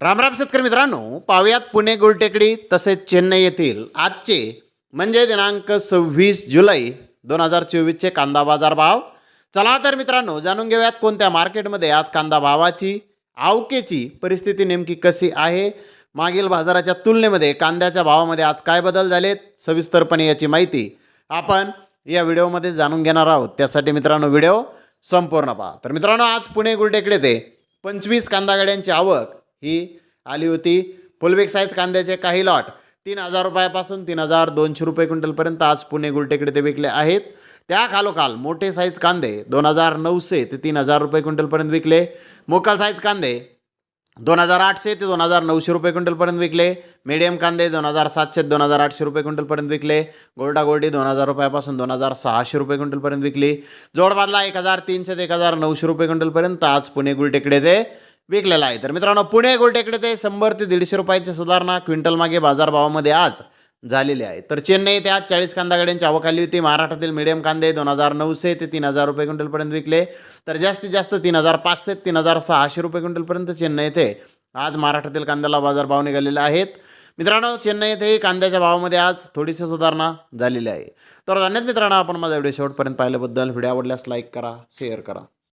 रामराम शेतकरी मित्रांनो पाहुयात पुणे गुलटेकडी तसेच चेन्नई येथील आजचे म्हणजे दिनांक सव्वीस जुलै दोन हजार चोवीसचे कांदा बाजार भाव. चला तर मित्रांनो जाणून घेऊयात कोणत्या मार्केटमध्ये आज कांदा भावाची आवकेची परिस्थिती नेमकी कशी आहे. मागील बाजाराच्या तुलनेमध्ये कांद्याच्या भावामध्ये आज काय बदल झालेत सविस्तरपणे याची माहिती आपण या व्हिडिओमध्ये जाणून घेणार आहोत. त्यासाठी मित्रांनो व्हिडिओ संपूर्ण पहा. तर मित्रांनो आज पुणे गुलटेकडे ते पंचवीस कांदा गाड्यांची आवक ही आली होती. फुलबेक साईज कांद्याचे काही लॉट. तीन हजार रुपयापासून तीन हजार दोनशे रुपये क्विंटलपर्यंत आज पुणे गुलटेकडे ते विकले आहेत. त्या खालोखाल मोठे साईज कांदे दोन हजार नऊशे ते तीन हजार रुपये क्विंटलपर्यंत विकले. मोकल साईज कांदे दोन हजार आठशे ते दोन हजार नऊशे रुपये क्विंटलपर्यंत विकले. मीडियम कांदे दोन हजार सातशे दोन हजार आठशे रुपये क्विंटलपर्यंत विकले. गोल्डा गोल्डी दोन हजार रुपयापासून दोन हजार सहाशे रुपये क्विंटलपर्यंत विकली. जोडबादला एक हजार तीनशे ते एक हजार नऊशे रुपये क्विंटलपर्यंत आज पुणे गुलटेकडे ते विकलेला आहे. तर मित्रांनो पुणे गोलटेकडे ते शंभर ते दीडशे रुपयाची सुधारणा क्विंटल मागे बाजारभावामध्ये आज झालेली आहे. तर चेन्नई येथे आज चाळीस कांदा गाड्यांची आवक आली होती. महाराष्ट्रातील मिडियम कांदे दोन हजार नऊशे ते तीन हजार रुपये क्विंटलपर्यंत विकले. तर जास्तीत जास्त तीन हजार पाचशे तीन हजार सहाशे रुपये क्विंटलपर्यंत चेन्नई येथे आज महाराष्ट्रातील कांद्याला बाजारभाव निघालेले आहेत. मित्रांनो चेन्नई येथेही कांद्याच्या भावामध्ये आज थोडीशी सुधारणा झालेली आहे. तर धन्यवाद मित्रांनो आपण माझा व्हिडिओ शेवटपर्यंत पाहिल्याबद्दल. व्हिडिओ आवडल्यास लाईक करा शेअर करा.